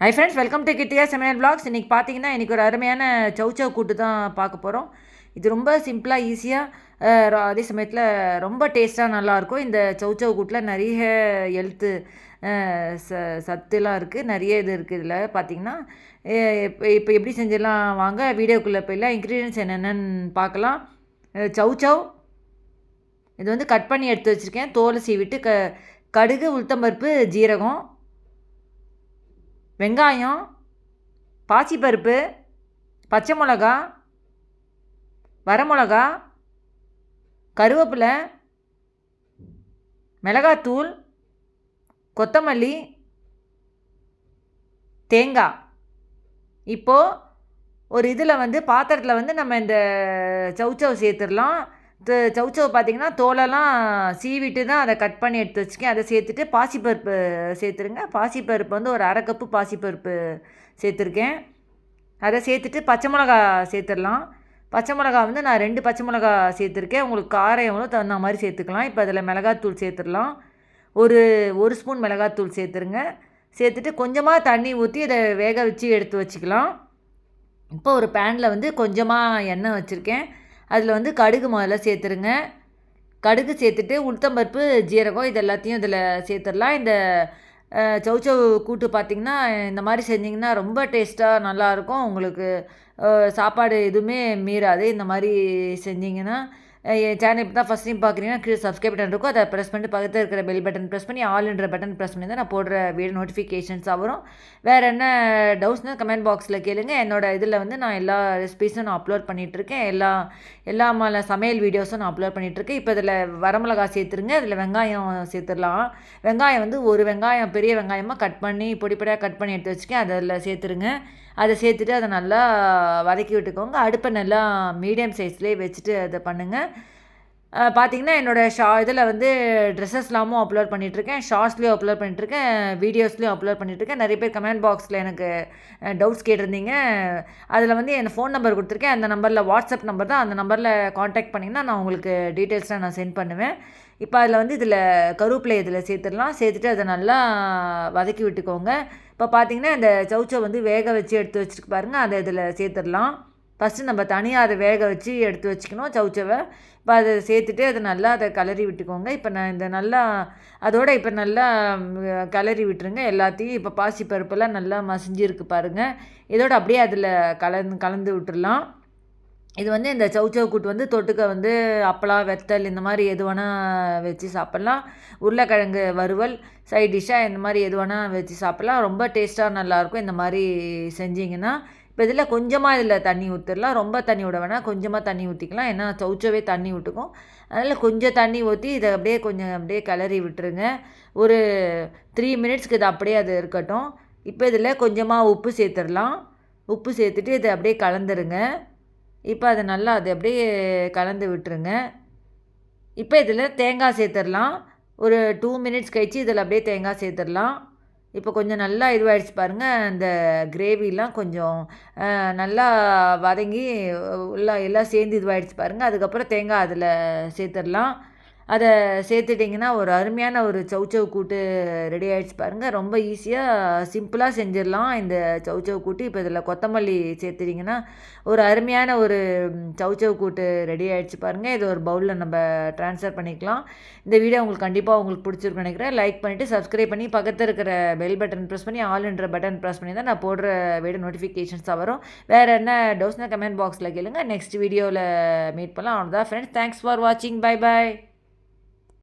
Hi friends welcome to Kittiya சமையல் blogs இன்றைக்கி பார்த்தீங்கன்னா இன்றைக்கி ஒரு அருமையான சவுச்சவ் கூட்டு தான் பார்க்க போகிறோம் இது ரொம்ப சிம்பிளாக ஈஸியாக அதே சமயத்தில் ரொம்ப டேஸ்ட்டாக நல்லாயிருக்கும் இந்த சவுச்சவ் கூட்டில் நிறைய எழுத்து ச சத்துலாம் இருக்குது நிறைய இது இருக்குது இதில். பார்த்தீங்கன்னா இப்போ இப்போ எப்படி செஞ்சிடலாம் வாங்க. வீடியோக்குள்ளே போயிடலாம். இன்க்ரீடியன்ஸ் என்னென்னு பார்க்கலாம். சவுச்சவ் இது வந்து கட் பண்ணி எடுத்து வச்சுருக்கேன். தோலை சீவிட்டு க கடுகு உளுத்தம்பருப்பு ஜீரகம். வெங்காயம் பாசிப்பருப்பு பச்சை மிளகா வரமிளகா கருவேப்பிலை மிளகாத்தூள் கொத்தமல்லி தேங்காய். இப்போது ஒரு இதில் வந்து பாத்திரத்தில் வந்து நம்ம இந்த சவுச்சவ் சேர்த்துடலாம். சவுச்சவு பார்த்திங்கன்னா தோலெல்லாம் சீவிட்டு தான் அதை கட் பண்ணி எடுத்து வச்சுக்கேன். அதை சேர்த்துட்டு பாசிப்பருப்பு சேர்த்துருங்க. பாசிப்பருப்பு வந்து ஒரு அரை கப்பு பாசிப்பருப்பு சேர்த்துருக்கேன். அதை சேர்த்துட்டு பச்சை மிளகா சேர்த்துடலாம். பச்சை மிளகா வந்து நான் ரெண்டு பச்சை மிளகா சேர்த்துருக்கேன். உங்களுக்கு காரம் எவ்வளோ தகுந்த மாதிரி சேர்த்துக்கலாம். இப்போ அதில் மிளகாத்தூள் சேர்த்துடலாம். ஒரு ஒரு ஸ்பூன் மிளகாத்தூள் சேர்த்துருங்க. சேர்த்துட்டு கொஞ்சமாக தண்ணி ஊற்றி அதை வேக வச்சு எடுத்து வச்சுக்கலாம். இப்போ ஒரு பேனில் வந்து கொஞ்சமாக எண்ணெய் வச்சுருக்கேன். அதில் வந்து கடுகு முதல்ல சேர்த்துருங்க. கடுகு சேர்த்துட்டு உளுத்தம்பருப்பு ஜீரகம் இது எல்லாத்தையும் இதில் சேர்த்துடலாம். இந்த சௌச்சவ் கூட்டு பார்த்திங்கன்னா இந்த மாதிரி செஞ்சிங்கன்னா ரொம்ப டேஸ்ட்டாக நல்லாயிருக்கும். உங்களுக்கு சாப்பாடு எதுவுமே மீறாது. இந்த மாதிரி செஞ்சிங்கன்னா சேனல் இப்போ தான் ஃபஸ்ட் டைம் பார்க்குறீங்கன்னா கீழே சப்ஸ்கிரைப் பட்டன் இருக்கும். அதை ப்ரெஸ் பண்ணிட்டு பக்கத்தில் இருக்கிற பெல் பட்டன் ப்ரெஸ் பண்ணி ஆல்ன்ற பட்டன் ப்ரெஸ் பண்ணி தான் நான் போடுற வீடியோ நோட்டிஃபிகேஷன்ஸாக வரும். வேறு என்ன டவுட்ஸ்னால் கமெண்ட் பாக்ஸில் கேளுங்க. என்னோடய இதில் வந்து நான் எல்லா ரெசிபீஸும் நான் அப்லோட் பண்ணிகிட்ருக்கேன் எல்லா எல்லா மல சமையல் வீடியோஸும் நான் அப்லோட் பண்ணிகிட்ருக்கேன் இப்போ இதில் வரமிளகா சேர்த்துருங்க. அதில் வெங்காயம் சேர்த்துடலாம். வெங்காயம் வந்து ஒரு வெங்காயம் பெரிய வெங்காயமாக கட் பண்ணி பொடிப்படியாக கட் பண்ணி எடுத்து வச்சுக்கேன். அதில் சேர்த்துருங்க. அதை சேர்த்துட்டு அதை நல்லா வதக்கி விட்டுக்கோங்க. அடுப்பை நல்லா மீடியம் சைஸ்லேயே வச்சுட்டு அதை பண்ணுங்கள் பார்த்தீங்கன்னா என்னோடய ஷா இதில் வந்து ட்ரெஸ்ஸஸ்லாமும் அப்லோட் பண்ணிகிட்ருக்கேன் ஷார்ட்ஸ்லேயும் அப்லோட் பண்ணிகிட்ருக்கேன் வீடியோஸ்லேயும் அப்லோட் பண்ணிகிட்ருக்கேன் நிறைய பேர் கமெண்ட் பாக்ஸில் எனக்கு டவுட்ஸ் கேட்டிருந்தீங்க. அதில் வந்து என் ஃபோன் நம்பர் கொடுத்துருக்கேன். அந்த நம்பரில் வாட்ஸ்அப் நம்பர் தான். அந்த நம்பரில் காண்டாக்ட் பண்ணிங்கன்னா நான் உங்களுக்கு டீட்டெயில்ஸ்லாம் நான் சென்ட் பண்ணுவேன். இப்போ அதில் வந்து இதில் கருவேப்பிலை இதில் சேர்த்துடலாம். சேர்த்துட்டு அதை நல்லா வதக்கி விட்டுக்கோங்க. இப்போ பார்த்தீங்கன்னா இந்த சவுச்சை வந்து வேக வச்சு எடுத்து வச்சுருக்கு பாருங்கள் அதை இதில் சேர்த்துடலாம். ஃபஸ்ட்டு நம்ம தனியாக அதை வேக வச்சு எடுத்து வச்சுக்கணும் சவுச்சவை இப்போ அதை சேர்த்துட்டு அதை நல்லா அதை கலரி விட்டுக்கோங்க. இப்போ நான் இந்த நல்லா அதோட இப்போ நல்லா கலரி விட்டுருங்க. எல்லாத்தையும் இப்போ பாசி பருப்பெல்லாம் நல்லா மசிஞ்சிருக்கு பாருங்கள் இதோட அப்படியே அதில் கலந்து கலந்து விட்டுடலாம் இது வந்து இந்த சவுச்சவ் கூட்டு வந்து தொட்டுக்க வந்து அப்பளா வெத்தல் இந்த மாதிரி எது வேணால் வச்சு சாப்பிட்லாம். உருளைக்கிழங்கு வறுவல் சைட் டிஷ்ஷாக இந்த மாதிரி எது வேணால் வச்சு சாப்பிட்லாம். ரொம்ப டேஸ்ட்டாக நல்லாயிருக்கும் இந்த மாதிரி செஞ்சிங்கன்னா. இப்போ இதில் கொஞ்சமாக இதில் தண்ணி ஊற்றிடலாம் ரொம்ப தண்ணி விட வேணாம். கொஞ்சமாக தண்ணி ஊற்றிக்கலாம் ஏன்னா சவுச்சவே தண்ணி விட்டுக்கும். அதனால் கொஞ்சம் தண்ணி ஊற்றி இதை அப்படியே கொஞ்சம் அப்படியே கிளறி விட்டுருங்க. ஒரு த்ரீ மினிட்ஸ்க்கு இது அப்படியே அது இருக்கட்டும். இப்போ இதில் கொஞ்சமாக உப்பு சேர்த்துடலாம் உப்பு சேர்த்துட்டு இதை அப்படியே கலந்துருங்க. இப்போ அதை நல்லா அது அப்படியே கலந்து விட்டுருங்க. இப்போ இதில் தேங்காய் சேர்த்துடலாம் ஒரு டூ மினிட்ஸ் கழித்து இதில் அப்படியே தேங்காய் சேர்த்துடலாம் இப்போ கொஞ்சம் நல்லா இதுவாகிடுச்சு பாருங்கள் அந்த கிரேவிலாம் கொஞ்சம் நல்லா வதங்கி எல்லாம் எல்லாம் சேர்ந்து இதுவாகிடுச்சு பாருங்கள் அதுக்கப்புறம் தேங்காய் அதில் சேர்த்துடலாம். அதை சேர்த்துட்டிங்கன்னா ஒரு அருமையான ஒரு சௌச்சவ் கூட்டு ரெடி ஆகிடுச்சு பாருங்கள் ரொம்ப ஈஸியாக சிம்பிளாக செஞ்சிடலாம். இந்த சௌச்சவ் கூட்டு இப்போ இதில் கொத்தமல்லி சேர்த்துட்டிங்கன்னா ஒரு அருமையான ஒரு சௌச்சவ் கூட்டு ரெடி ஆகிடுச்சு பாருங்கள் இது ஒரு பவுலில் நம்ம ட்ரான்ஸ்ஃபர் பண்ணிக்கலாம். இந்த வீடியோ உங்களுக்கு கண்டிப்பாக உங்களுக்கு பிடிச்சிருக்கு நினைக்கிறேன். லைக் பண்ணிவிட்டு சப்ஸ்கிரைப் பண்ணி பக்கத்தில் இருக்கிற பெல் பட்டன் ப்ரெஸ் பண்ணி ஆல்ன்ற பட்டன் ப்ரெஸ் பண்ணி தான் நான் போடுற வீடியோ நோட்டிஃபிகேஷன்ஸாக வரும். வேறு என்ன டவுட்ஸ்னால் கமெண்ட் பாக்ஸில் கேளுங்க. நெக்ஸ்ட் வீடியோவில் மீட் பண்ணலாம். அவ்வளோதான் ஃப்ரெண்ட்ஸ் தேங்க்ஸ் ஃபார் வாட்சிங் பை பாய்